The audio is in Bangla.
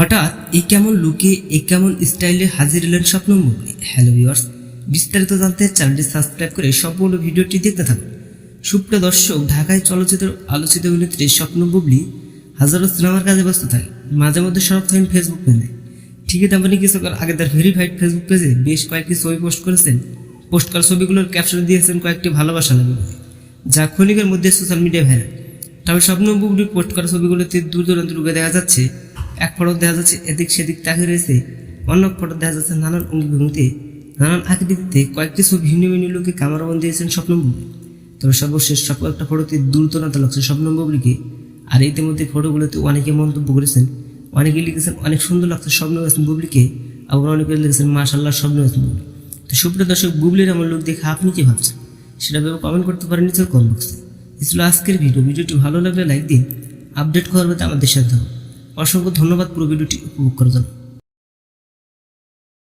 হঠাৎ এই কেমন লুকে, এই কেমন স্টাইলে হাজির এলেন স্বপ্ন মুগলি হ্যালো ভিউয়ার্স বিস্তারিত জানতে চ্যানেলটি সাবস্ক্রাইব করে সম্পূর্ণ ভিডিওটি দেখতে থাকুন। সুপ্রিয় দর্শক, ঢাকায় চলচ্চিত্র আলোচিত অভিনেত্রী স্বপ্ন বুবলি হাজারো সিনেমার কাজে ব্যস্ত থাকে। মাঝে মধ্যে সরব থাকেন ফেসবুক পেজে ঠিকই তেমনি কিছুক্ষণ আগে তার ভেরিফাইড ফেসবুক পেজে বেশ কয়েকটি ছবি পোস্ট করেছেন। পোস্ট করা ছবিগুলোর ক্যাপশন দিয়েছেন কয়েকটি ভালোবাসা লাগে যা ক্ষণিকের মধ্যে সোশ্যাল মিডিয়া ভাইরাল তবে স্বপ্ন বুবলির পোস্ট করা ছবিগুলোতে দূর দূরান্ত রূপে দেখা যাচ্ছে এক ফটো দেখা যাচ্ছে এদিক সেদিক তাকিয়ে রয়েছে, অন্য ফটো দেখা যাচ্ছে নানান অঙ্গিভঙ্গিতে, নানান আকৃতিতে কয়েকটি ছবি ভিন্ন ভিন্ন লোকে ক্যামেরাবন্দি দিয়েছেন স্বপ্ন বুবলি তবে সর্বশেষ সকল একটা ফটোতে দূর দূরান্ত লাগছে স্বপ্ন বুবলিকে আর ইতিমধ্যে ফটোগুলোতে অনেকে মন্তব্য করেছেন, অনেকে লিখেছেন অনেক সুন্দর লাগছে স্বপ্ন হাসান বুবলিকে আবার অনেকে লিখেছেন মাশাল্লাহ স্বপ্ন হাসান বুবলি তো সুপ্রিয় দর্শক, বুবলির আমার লোক দেখে আপনি কি ভাবছেন? সেটা ভেবে কমেন্ট করতে পারেন নিচের কমেন্ট বক্সে এই ছিল আজকের ভিডিও ভিডিওটি ভালো লাগলে লাইক দিন আপডেট করবে আমাদের সাথে। অসংখ্য ধন্যবাদ পুরো ভিডিওটি উপভোগ করার জন্য।